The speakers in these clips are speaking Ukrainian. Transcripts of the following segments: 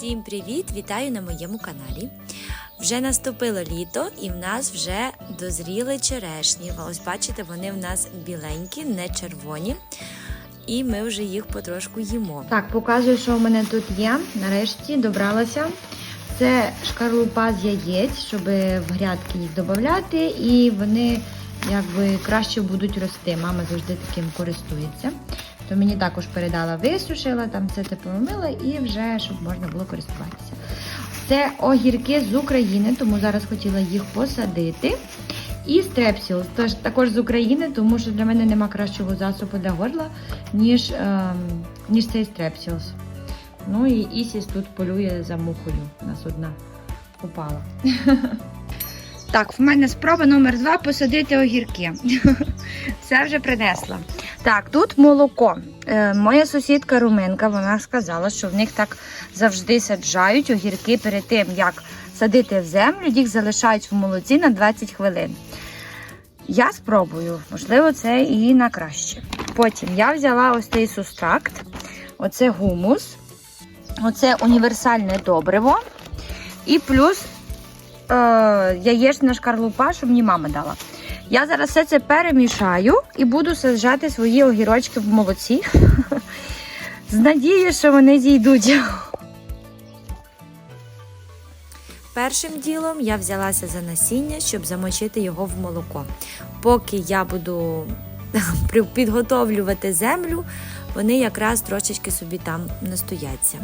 Всім привіт! Вітаю на моєму каналі. Вже наступило літо і в нас вже дозріли черешні. Ось бачите, вони в нас біленькі, не червоні. І ми вже їх потрошку їмо. Так, показую, що в мене тут є. Нарешті добралася. Це шкарлупа з яєць, щоб в грядки їх додати, і вони якби краще будуть рости. Мама завжди таким користується. То мені також передала, висушила, там все це помила і вже щоб можна було користуватися. Це огірки з України, тому зараз хотіла їх посадити. І стрепсіл, теж також з України, тому що для мене нема кращого засобу для горла, ніж, ем, ніж цей стрепсілс. Ну і Ісіс тут полює за мухою. У нас одна упала. Так, в мене спроба номер два посадити огірки. Все вже принесла. Так, тут молоко. Е, моя сусідка Руменка, вона сказала, що в них так завжди саджають огірки перед тим, як садити в землю, їх залишають в молоці на 20 хвилин. Я спробую, можливо, це і на краще. Потім я взяла ось цей сустракт, оце гумус, оце універсальне добриво. І плюс е, яєчна шкарлупа, що мені мама дала. Я зараз все це перемішаю і буду саджати свої огірочки в молоці. З надією, що вони зійдуть. Першим ділом я взялася за насіння, щоб замочити його в молоко. Поки я буду підготовлювати землю, вони якраз трошечки собі там настояться.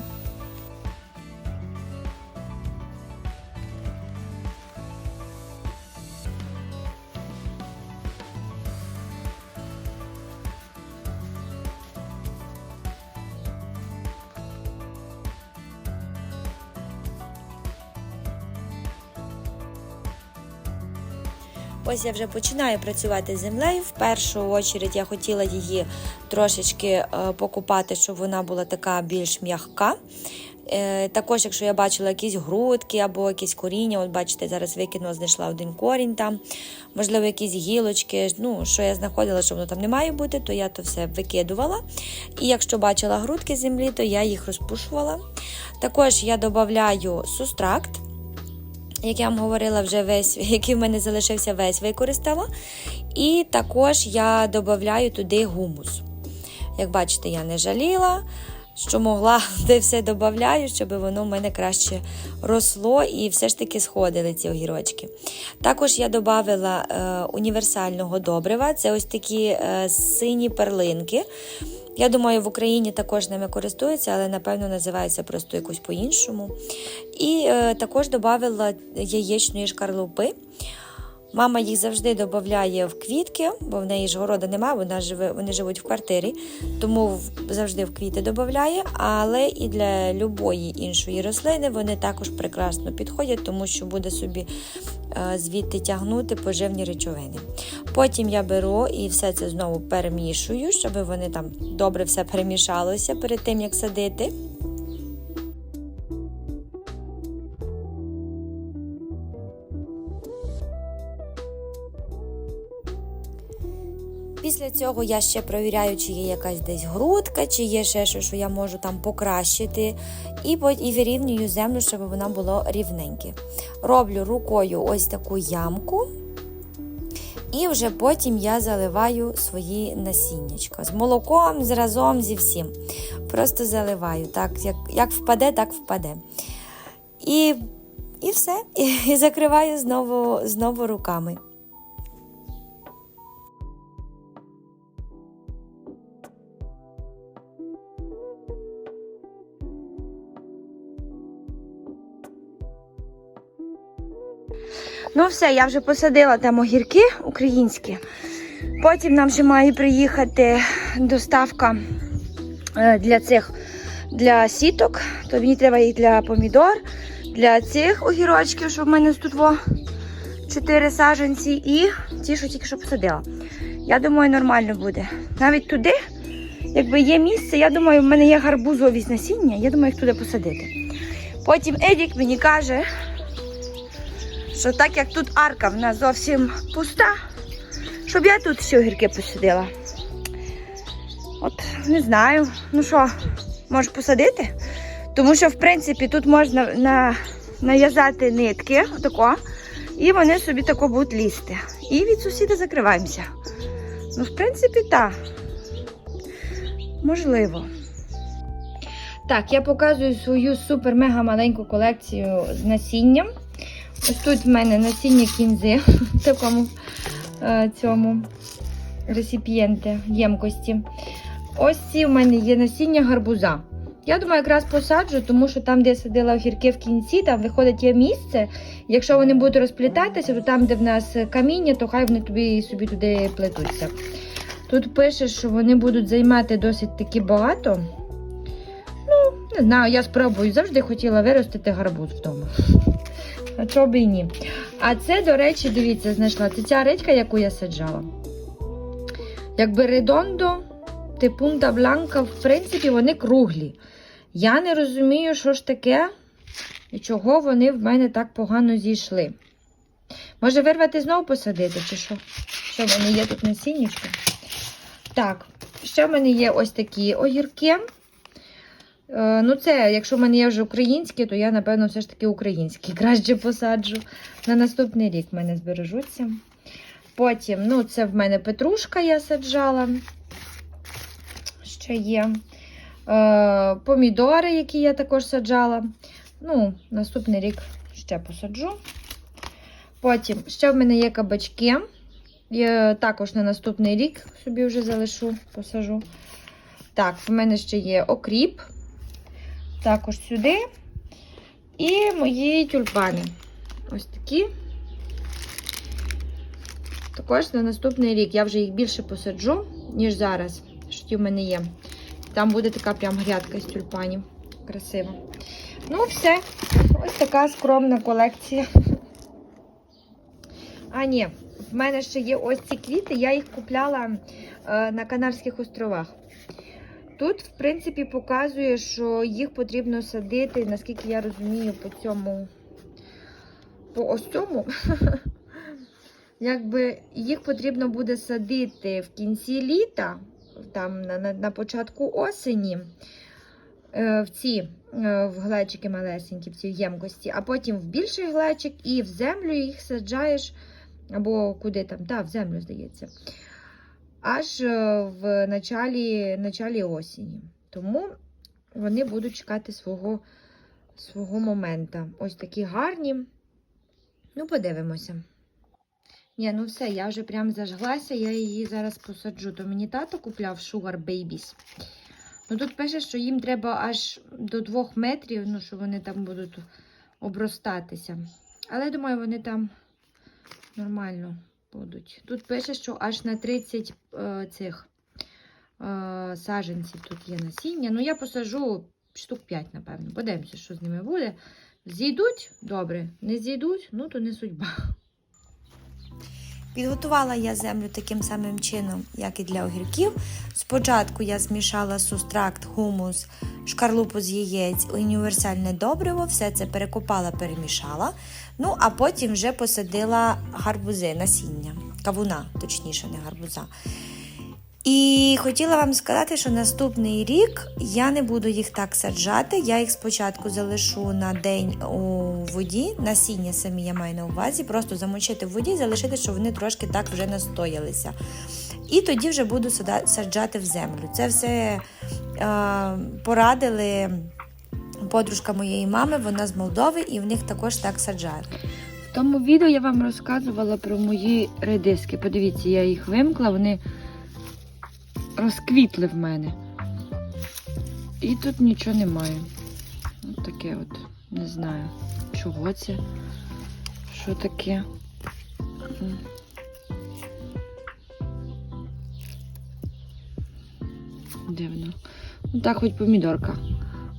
Ось я вже починаю працювати з землею. В першу чергу я хотіла її трошечки е, покупати, щоб вона була така більш м'яка. Е, Також, якщо я бачила якісь грудки або якісь коріння, от бачите, зараз викинула, знайшла один корінь там, можливо, якісь гілочки. Ну, що я знаходила, що воно там не має бути, то я то все викидувала. І якщо бачила грудки з землі, то я їх розпушувала. Також я додаю сустракт як я вам говорила, вже весь, який в мене залишився весь використала. І також я додаю туди гумус. Як бачите, я не жаліла, що могла, де все додаю, щоб воно в мене краще росло і все ж таки сходили ці огірочки. Також я додала е, універсального добрива. Це ось такі е, сині перлинки. Я думаю, в Україні також ними користуються, але напевно називається просто якось по-іншому. І е, також додала яєчної шкарлупи. Мама їх завжди додає в квітки, бо в неї ж города немає, вона живе, вони живуть в квартирі, тому завжди в квіти додає. Але і для любої іншої рослини вони також прекрасно підходять, тому що буде собі е, звідти тягнути поживні речовини. Потім я беру і все це знову перемішую, щоб вони там добре все перемішалося перед тим, як садити. Після цього я ще провіряю, чи є якась десь грудка, чи є ще щось, що я можу там покращити. І, і вирівнюю землю, щоб вона була рівненьке. Роблю рукою ось таку ямку. І вже потім я заливаю свої насіннячка. З молоком, з разом, зі всім. Просто заливаю. Так, як, як впаде, так впаде. І, і все. І закриваю знову, знову руками. Ну, все, я вже посадила там огірки українські. Потім нам ще має приїхати доставка е, для цих для сіток. То мені треба їх для помідор, для цих огірочків, що в мене тут во, чотири саджанці, і ті, що тільки що посадила. Я думаю, нормально буде. Навіть туди, якби є місце, я думаю, в мене є гарбузові насіння, я думаю, їх туди посадити. Потім Едік мені каже, що так як тут арка в нас зовсім пуста, щоб я тут всі огірки посадила. От, не знаю. Ну що, може посадити? Тому що, в принципі, тут можна на, нав'язати нитки, отако, і вони собі тако будуть лізти. І від сусіда закриваємося. Ну, в принципі, так. Можливо. Так, я показую свою супер-мега маленьку колекцію з насінням. Ось тут в мене насіння кінзи в такому е, цьому реципієнті, ємкості. Ось ці в мене є насіння гарбуза. Я думаю, якраз посаджу, тому що там, де я садила огірки в кінці, там виходить є місце. Якщо вони будуть розплітатися, то там, де в нас каміння, то хай вони тобі собі туди плетуться. Тут пише, що вони будуть займати досить таки багато. Ну, не знаю, я спробую. Завжди хотіла виростити гарбуз вдома. А чого б і ні. А це, до речі, дивіться, знайшла. Це ця редька, яку я саджала. Якби редондо, типунта бланка, в принципі, вони круглі. Я не розумію, що ж таке і чого вони в мене так погано зійшли. Може вирвати знову посадити, чи що? Що в є тут насіннячко? Так, ще в мене є ось такі огірки. Е, ну, це, якщо в мене є вже українські, то я, напевно, все ж таки українські краще посаджу. На наступний рік в мене збережуться. Потім, ну, це в мене петрушка я саджала. Ще є. Е, помідори, які я також саджала. Ну, наступний рік ще посаджу. Потім ще в мене є кабачки. Я також на наступний рік собі вже залишу, посажу. Так, в мене ще є окріп. Також сюди. І мої тюльпани. Ось такі. Також на наступний рік я вже їх більше посаджу, ніж зараз. Що ті в мене є. Там буде така прям грядка з тюльпанів. Красива. Ну, все. Ось така скромна колекція. А, ні, в мене ще є ось ці квіти, я їх купляла е, на Канарських островах. Тут, в принципі, показує, що їх потрібно садити, наскільки я розумію, по цьому, по ось цьому. Якби їх потрібно буде садити в кінці літа, там на, на, на початку осені, е, в ці е, в глечики малесенькі, в ці ємкості, а потім в більший глечик і в землю їх саджаєш, або куди там, так, в землю, здається, аж е, в началі, началі осені. Тому вони будуть чекати свого, свого момента. Ось такі гарні. Ну, подивимося. Ні, ну все, я вже прям зажглася, я її зараз посаджу. То мені тато купляв Sugar Babies. Ну тут пише, що їм треба аж до 2 метрів, ну, що вони там будуть обростатися. Але думаю, вони там нормально будуть. Тут пише, що аж на 30 е, цих е, саджанців тут є насіння. Ну, я посаджу штук 5, напевно. Подивимося, що з ними буде. Зійдуть добре, не зійдуть, ну то не судьба. Підготувала я землю таким самим чином, як і для огірків. Спочатку я змішала сустракт, хумус, шкарлупу з яєць, універсальне добриво, все це перекопала, перемішала. Ну, а потім вже посадила гарбузи, насіння, кавуна, точніше, не гарбуза. І хотіла вам сказати, що наступний рік я не буду їх так саджати. Я їх спочатку залишу на день у воді, насіння самі я маю на увазі, просто замочити в воді і залишити, щоб вони трошки так вже настоялися. І тоді вже буду саджати в землю. Це все е, порадили подружка моєї мами, вона з Молдови, і в них також так саджають. В тому відео я вам розказувала про мої редиски. Подивіться, я їх вимкла, вони розквітли в мене. І тут нічого немає. Ось таке от, не знаю, чого це, що таке. Дивно. Ну так хоч помідорка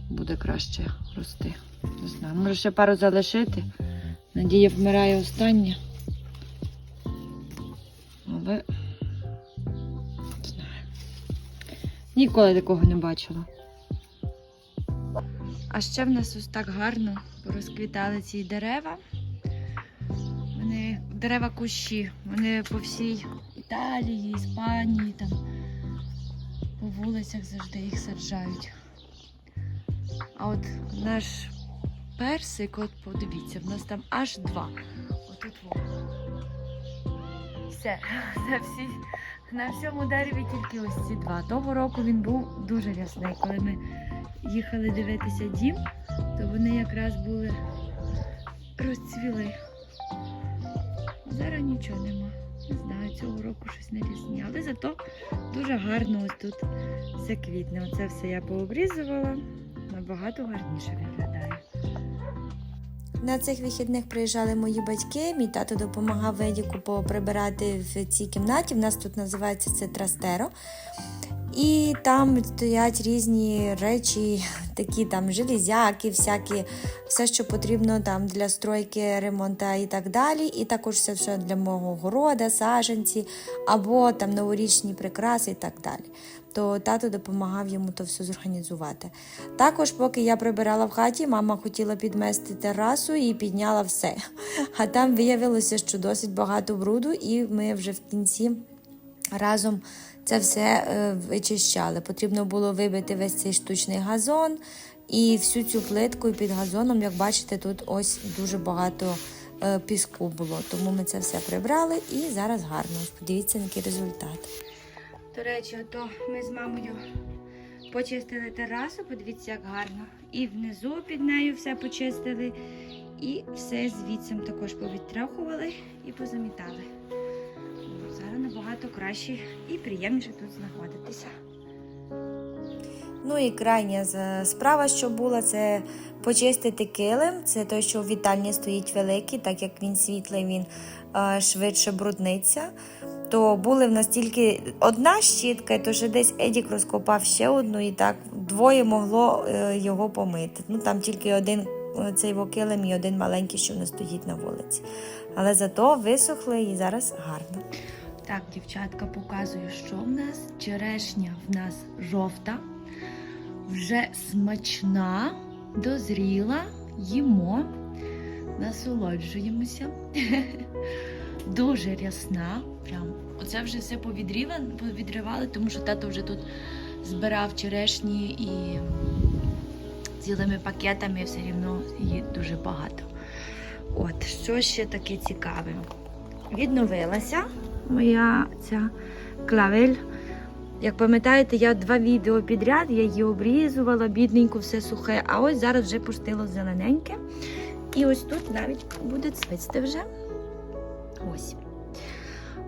буде краще рости. Не знаю. Може ще пару залишити. Надія вмирає остання. Але не знаю. Ніколи такого не бачила. А ще в нас ось так гарно розквітали ці дерева. Вони дерева кущі, вони по всій Італії, Іспанії, там вулицях завжди їх саджають. А от наш персик, от подивіться, в нас там аж два. Отут во. Все, на, всі, на всьому дереві тільки ось ці два. Того року він був дуже рясний. Коли ми їхали дивитися дім, то вони якраз були розцвіли. Зараз нічого нема. Не знаю, цього року щось не різні. Але зато дуже гарно ось тут квітне. Оце все я пообрізувала. Набагато гарніше виглядає. На цих вихідних приїжджали мої батьки. Мій тато допомагав Ведіку поприбирати в цій кімнаті. В нас тут називається це трастеро. І там стоять різні речі, такі там железяки, всякі, все, що потрібно там для стройки, ремонту і так далі. І також все, що для мого города, саженці, або там новорічні прикраси і так далі. То тато допомагав йому то все зорганізувати. Також, поки я прибирала в хаті, мама хотіла підмести терасу і підняла все. А там виявилося, що досить багато бруду, і ми вже в кінці разом це все е, вичищали. Потрібно було вибити весь цей штучний газон і всю цю плитку і під газоном, як бачите, тут ось дуже багато е, піску було. Тому ми це все прибрали і зараз гарно. Подивіться, який результат. До речі, ото ми з мамою почистили терасу, подивіться, як гарно. І внизу під нею все почистили, і все звідсим також повітряхували і позамітали. Зараз набагато краще і приємніше тут знаходитися. Ну і крайня справа, що була, це почистити килим. Це той, що в вітальні стоїть великий, так як він світлий, він е, швидше брудниться. То були в нас тільки одна щітка, то ще десь Едік розкопав ще одну, і так двоє могло е, його помити. Ну там тільки один е, цей килим і один маленький, що в нас стоїть на вулиці. Але зато висохли і зараз гарно. Так, дівчатка, показую, що в нас. Черешня в нас жовта, вже смачна, дозріла, їмо, насолоджуємося. Дуже рясна. Прям. Оце вже все повідривали, тому що тато вже тут збирав черешні і цілими пакетами все рівно її дуже багато. От, що ще таке цікаве? Відновилася моя ця клавель. Як пам'ятаєте, я два відео підряд, я її обрізувала, бідненько, все сухе, а ось зараз вже пустило зелененьке. І ось тут навіть буде цвісти вже. Ось.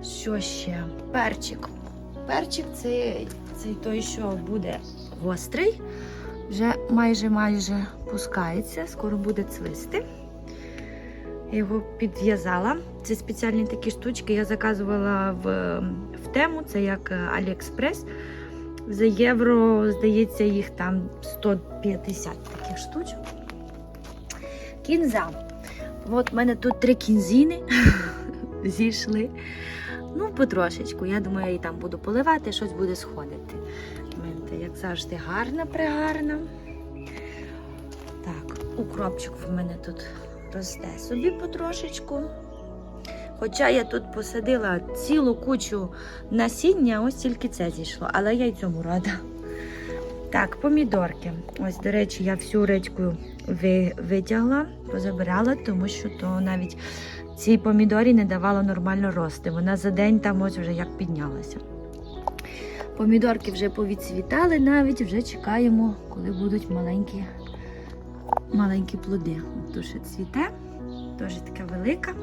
Що ще? Перчик. Перчик це, це той, що буде гострий. Вже майже майже пускається, скоро буде цвисти. Я його підв'язала. Це спеціальні такі штучки. Я заказувала в, в тему, це як Аліекспрес. За євро, здається, їх там 150 таких штучок. Кінза. От в мене тут три кінзіни зійшли. Ну, потрошечку. Я думаю, я її там буду поливати, щось буде сходити. Мене, як завжди, гарна, пригарна. Так, укропчик в мене тут росте собі потрошечку. Хоча я тут посадила цілу кучу насіння, ось тільки це зійшло, але я й цьому рада. Так, помідорки. Ось, до речі, я всю редьку ви, витягла, позабирала, тому що то навіть цій помідорі не давало нормально рости. Вона за день там ось вже як піднялася. Помідорки вже повідцвітали навіть, вже чекаємо, коли будуть маленькі, маленькі плоди. Тут цвіте, теж така велика.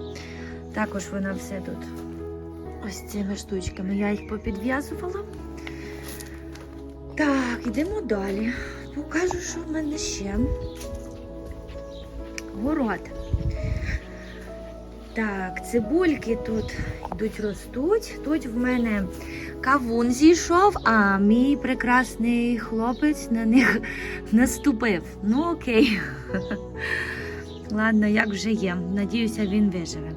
Також вона все тут ось цими штучками. Я їх попідв'язувала. Так, йдемо далі. Покажу, що в мене ще. Город. Так, цибульки тут йдуть ростуть. Тут в мене кавун зійшов, а мій прекрасний хлопець на них наступив. Ну окей. Ладно, як вже є. Надіюся, він виживе.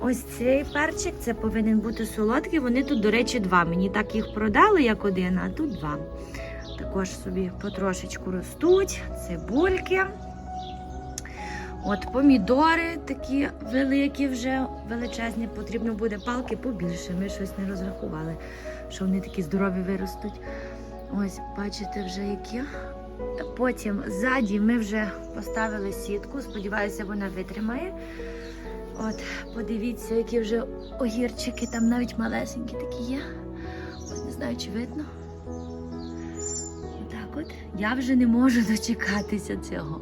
Ось цей перчик це повинен бути солодкий. Вони тут, до речі, два. Мені так їх продали як один, а тут два. Також собі потрошечку ростуть, цибульки. От помідори такі великі, вже величезні. Потрібно буде палки побільше. Ми щось не розрахували, що вони такі здорові виростуть. Ось, бачите, вже які Потім ззаді ми вже поставили сітку. Сподіваюся, вона витримає. От, подивіться, які вже огірчики, там навіть малесенькі такі є. Ось не знаю, чи видно. Отак от. Я вже не можу дочекатися цього,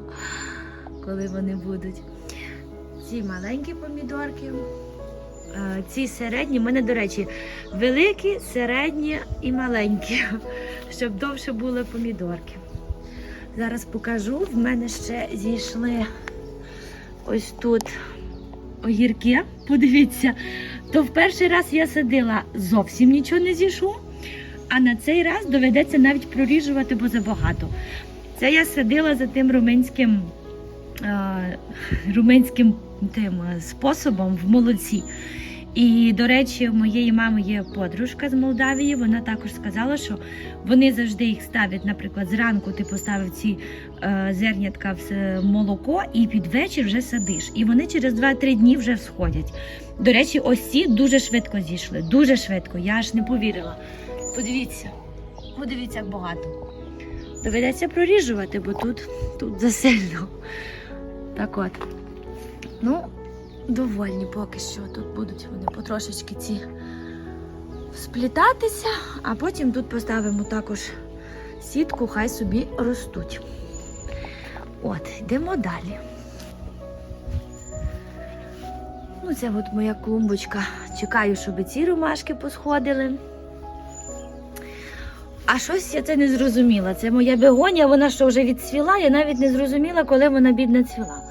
коли вони будуть. Ці маленькі помідорки, ці середні, в мене, до речі, великі, середні і маленькі, щоб довше були помідорки. Зараз покажу. В мене ще зійшли ось тут огірки. Подивіться, то в перший раз я садила зовсім нічого не зійшло, а на цей раз доведеться навіть проріжувати, бо забагато. Це я садила за тим румунським, румунським тим е, способом в молоці. І, до речі, в моєї мами є подружка з Молдавії. Вона також сказала, що вони завжди їх ставлять, наприклад, зранку ти поставив ці е, зернятка в молоко і під вечір вже садиш. І вони через 2-3 дні вже всходять. До речі, ось ці дуже швидко зійшли. Дуже швидко. Я аж не повірила. Подивіться, подивіться, як багато. Доведеться проріжувати, бо тут, тут засильно. Так от. Ну, довольні поки що. Тут будуть вони потрошечки ці сплітатися, а потім тут поставимо також сітку, хай собі ростуть. От, йдемо далі. Ну, це от моя клумбочка. Чекаю, щоб ці ромашки посходили. А щось я це не зрозуміла. Це моя бегонія, вона що вже відцвіла, я навіть не зрозуміла, коли вона бідна цвіла.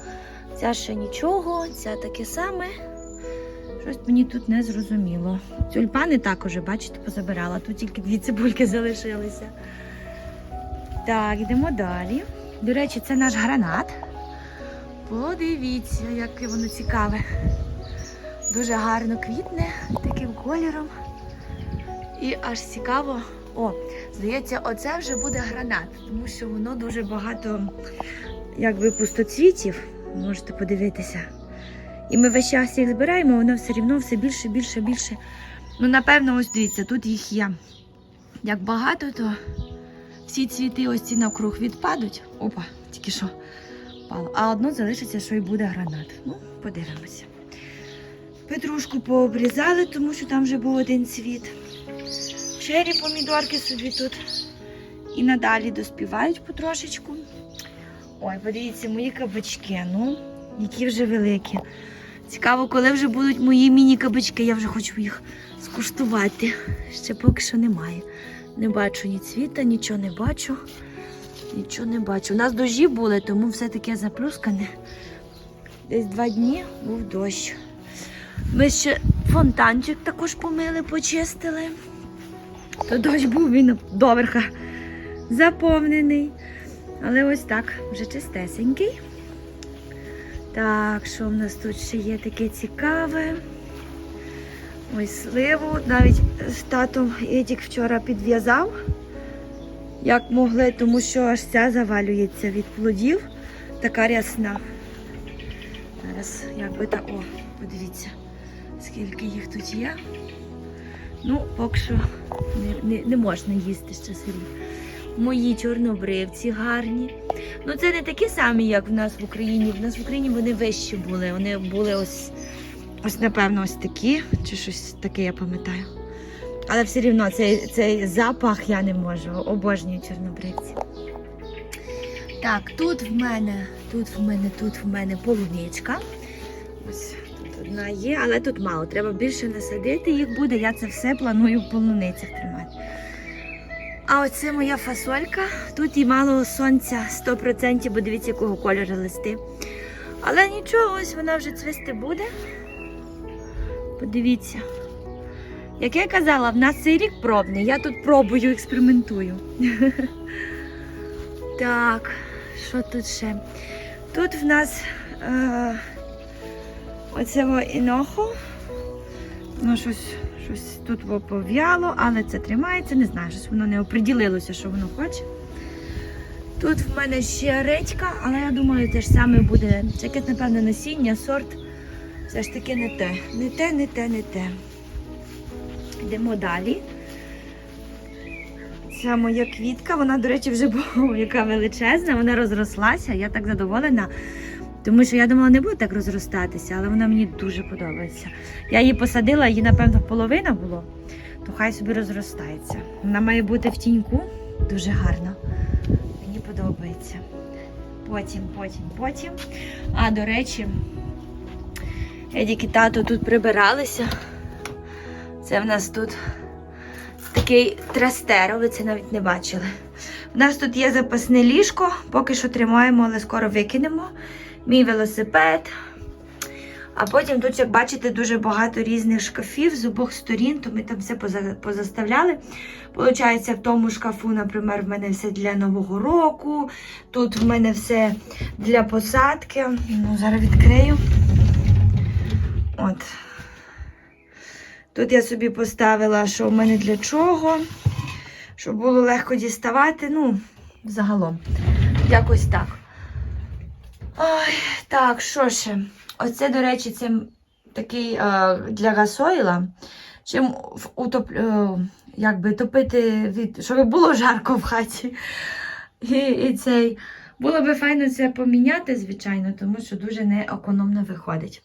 Ця ще нічого, ця таке саме. Щось мені тут не зрозуміло. Тюльпани також, бачите, позабирала. Тут тільки дві цибульки залишилися. Так, йдемо далі. До речі, це наш гранат. Подивіться, яке воно цікаве. Дуже гарно квітне таким кольором. І аж цікаво. О, здається, оце вже буде гранат, тому що воно дуже багато якби пустоцвітів. Можете подивитися. І ми весь час їх збираємо, воно все рівно все більше, більше, більше. Ну, напевно, ось дивіться, тут їх є. Як багато, то всі цвіти ось ці навкруг відпадуть. Опа, тільки що впало. А одно залишиться, що і буде гранат. Ну, подивимося. Петрушку пообрізали, тому що там вже був один цвіт. Чері помідорки собі тут і надалі доспівають потрошечку. Ой, подивіться, мої кабачки, ну, які вже великі. Цікаво, коли вже будуть мої міні-кабачки, я вже хочу їх скуштувати. Ще поки що немає. Не бачу ні цвіта, нічого не бачу. Нічого не бачу. У нас дощі були, тому все таке заплюскане. Десь два дні був дощ. Ми ще фонтанчик також помили, почистили. То дощ був він доверха заповнений. Але ось так, вже чистесенький. Так, що в нас тут ще є таке цікаве? Ось сливу. Навіть з татом Едік вчора підв'язав, як могли, тому що аж ця завалюється від плодів. Така рясна. Зараз якби так, о, подивіться, скільки їх тут є. Ну, поки що не, не, не можна їсти ще сирі. Мої чорнобривці гарні. Ну, це не такі самі, як в нас в Україні. В нас в Україні вони вищі були. Вони були ось, ось напевно, ось такі, чи щось таке, я пам'ятаю. Але все рівно цей, цей запах я не можу. Обожнюю чорнобривці. Так, тут в мене, тут в мене, тут в мене полуничка. Ось тут одна є, але тут мало. Треба більше насадити їх буде. Я це все планую в полуницях тримати. А оце моя фасолька. Тут і мало сонця 100%, бо дивіться, якого кольору листи. Але нічого, ось вона вже цвісти буде. Подивіться. Як я казала, в нас цей рік пробний. Я тут пробую, експериментую. Так, що тут ще? Тут в нас е, оце інохо. Ну, щось, щось тут пов'яло, але це тримається. Не знаю, щось воно не оприділилося, що воно хоче. Тут в мене ще редька, але я думаю, те ж саме буде. Це якесь, напевно, насіння, сорт. Все ж таки не те. Не те, не те, не те. Йдемо далі. Ця моя квітка, вона, до речі, вже була яка величезна, вона розрослася. Я так задоволена. Тому що я думала, не буде так розростатися, але вона мені дуже подобається. Я її посадила, її, напевно, половина було, то хай собі розростається. Вона має бути в тіньку, дуже гарно. Мені подобається. Потім, потім, потім. А, до речі, Едік і тато тут прибиралися. Це в нас тут такий трастеро, ви це навіть не бачили. У нас тут є запасне ліжко, поки що тримаємо, але скоро викинемо. Мій велосипед. А потім тут, як бачите, дуже багато різних шкафів з обох сторін, то ми там все позаставляли. Получається, в тому шкафу, наприклад, в мене все для Нового року. Тут в мене все для посадки. Ну, зараз відкрию. От. Тут я собі поставила, що в мене для чого, щоб було легко діставати. Ну, загалом. Якось так. Ой, так, що ще? Оце, до речі, це такий е, для газоїла. Чим утоп, е, якби топити від, щоб було жарко в хаті. І, і цей. Було би файно це поміняти, звичайно, тому що дуже неекономно виходить.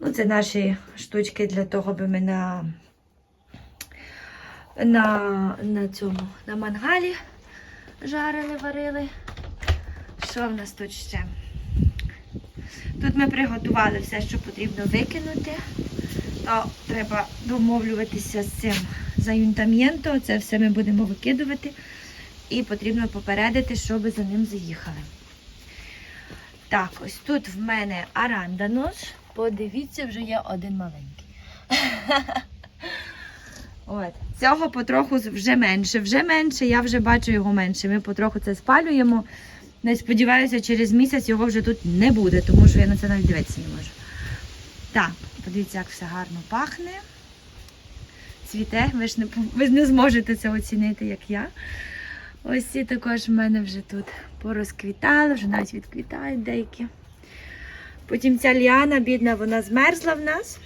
Ну, це наші штучки для того, аби ми на, на, на цьому на мангалі жарили, варили. Що в нас тут ще? Тут ми приготували все, що потрібно викинути. То треба домовлюватися з цим заюнтам'єнто. Це все ми будемо викидувати. І потрібно попередити, щоб за ним заїхали. Так, ось тут в мене аранданос. Подивіться, вже є один маленький. От. Цього потроху вже менше, вже менше, я вже бачу його менше. Ми потроху це спалюємо. Не сподіваюся, через місяць його вже тут не буде, тому що я на це навіть дивитися не можу. Так, подивіться, як все гарно пахне. Цвіте, ви ж не, ви не зможете це оцінити, як я. Ось ці також в мене вже тут порозквітали, вже навіть відквітають деякі. Потім ця ліана, бідна, вона змерзла в нас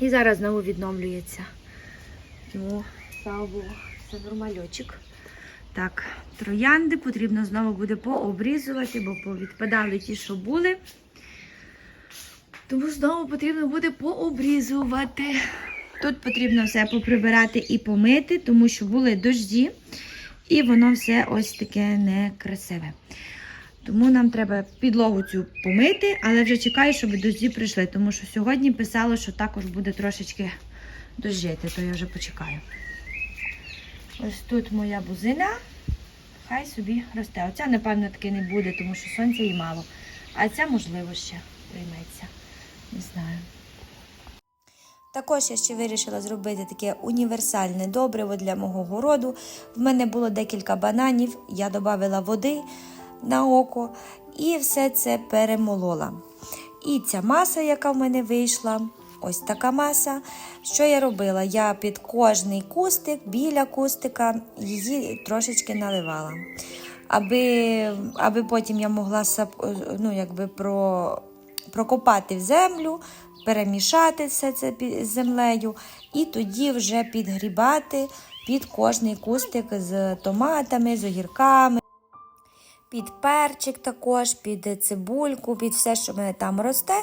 і зараз знову відновлюється. Тому, слава Богу, все нормальочок. Так, троянди потрібно знову буде пообрізувати, бо повідпадали ті, що були. Тому знову потрібно буде пообрізувати. Тут потрібно все поприбирати і помити, тому що були дожді, і воно все ось таке некрасиве. Тому нам треба підлогу цю помити, але вже чекаю, щоб дожді прийшли, тому що сьогодні писало, що також буде трошечки дождіти, то я вже почекаю. Ось тут моя бузина. Хай собі росте. Оця, напевно, таки не буде, тому що сонця їй мало. А ця, можливо, ще прийметься. Не знаю. Також я ще вирішила зробити таке універсальне добриво для мого городу. В мене було декілька бананів, я додала води на око і все це перемолола. І ця маса, яка в мене вийшла, ось така маса. Що я робила? Я під кожний кустик, біля кустика її трошечки наливала. Аби, аби потім я могла ну, якби про, прокопати в землю, перемішати все це з землею, і тоді вже підгрібати під кожний кустик з томатами, з огірками. Під перчик також, під цибульку, під все, що мене там росте.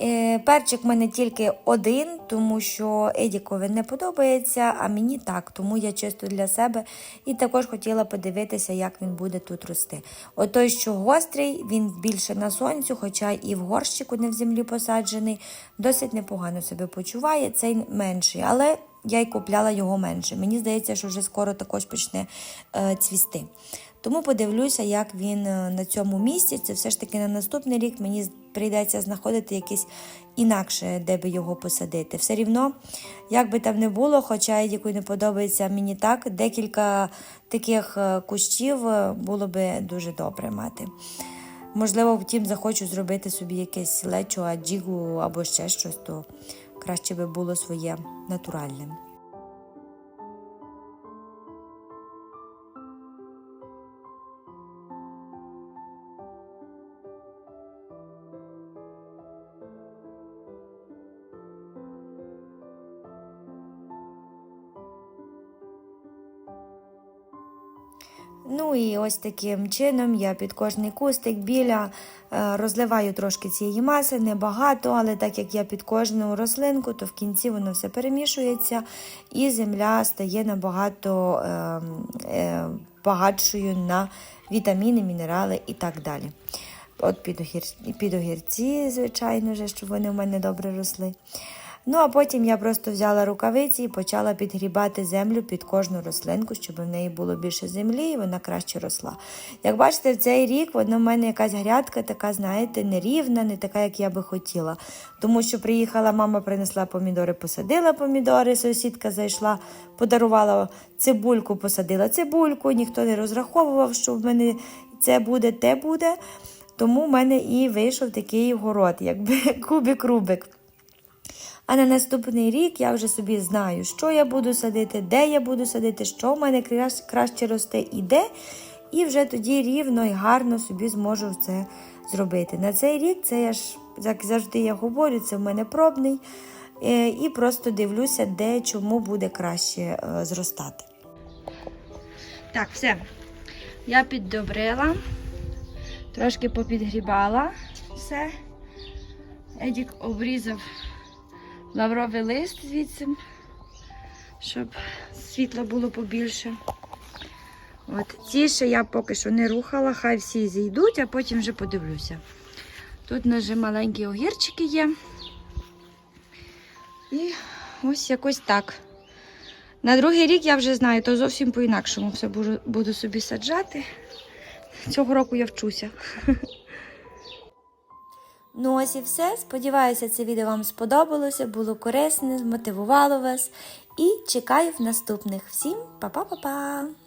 Е, Перчик в мене тільки один, тому що Едікові не подобається, а мені так, тому я чисто для себе і також хотіла подивитися, як він буде тут рости. От той, що гострий, він більше на сонцю, хоча і в горщику не в землі посаджений, досить непогано себе почуває. Цей менший, але я й купляла його менше. Мені здається, що вже скоро також почне е, цвісти. Тому подивлюся, як він е, на цьому місці. Це все ж таки на наступний рік мені прийдеться знаходити якесь інакше, де би його посадити. Все рівно, як би там не було, хоча Едіку не подобається мені так, декілька таких е, кущів е, було би дуже добре мати. Можливо, втім, захочу зробити собі якесь лечо, аджігу або ще щось, то краще би було своє натуральне. І ось таким чином я під кожний кустик біля е, розливаю трошки цієї маси, небагато, але так як я під кожну рослинку, то в кінці воно все перемішується і земля стає набагато е, е, багатшою на вітаміни, мінерали і так далі. От під огірці, звичайно, вже, щоб вони в мене добре росли. Ну, а потім я просто взяла рукавиці і почала підгрібати землю під кожну рослинку, щоб в неї було більше землі і вона краще росла. Як бачите, в цей рік воно в мене якась грядка така, знаєте, нерівна, не така, як я би хотіла. Тому що приїхала, мама принесла помідори, посадила помідори, сусідка зайшла, подарувала цибульку, посадила цибульку, ніхто не розраховував, що в мене це буде, те буде. Тому в мене і вийшов такий город, якби кубик-рубик. А на наступний рік я вже собі знаю, що я буду садити, де я буду садити, що в мене краще росте і де. І вже тоді рівно і гарно собі зможу це зробити. На цей рік це я ж, як завжди я говорю, це в мене пробний. е, І просто дивлюся, де чому буде краще е, зростати. Так, все. Я піддобрила, трошки попідгрібала все. Едік обрізав лавровий лист звідси, щоб світла було побільше. От ці ще я поки що не рухала, хай всі зійдуть, а потім вже подивлюся. Тут вже маленькі огірчики є. І ось якось так. На другий рік я вже знаю, то зовсім по-інакшому все буду собі саджати. Цього року я вчуся. Ну ось і все. Сподіваюся, це відео вам сподобалося, було корисне, змотивувало вас. І чекаю в наступних. Всім па-па-па-па!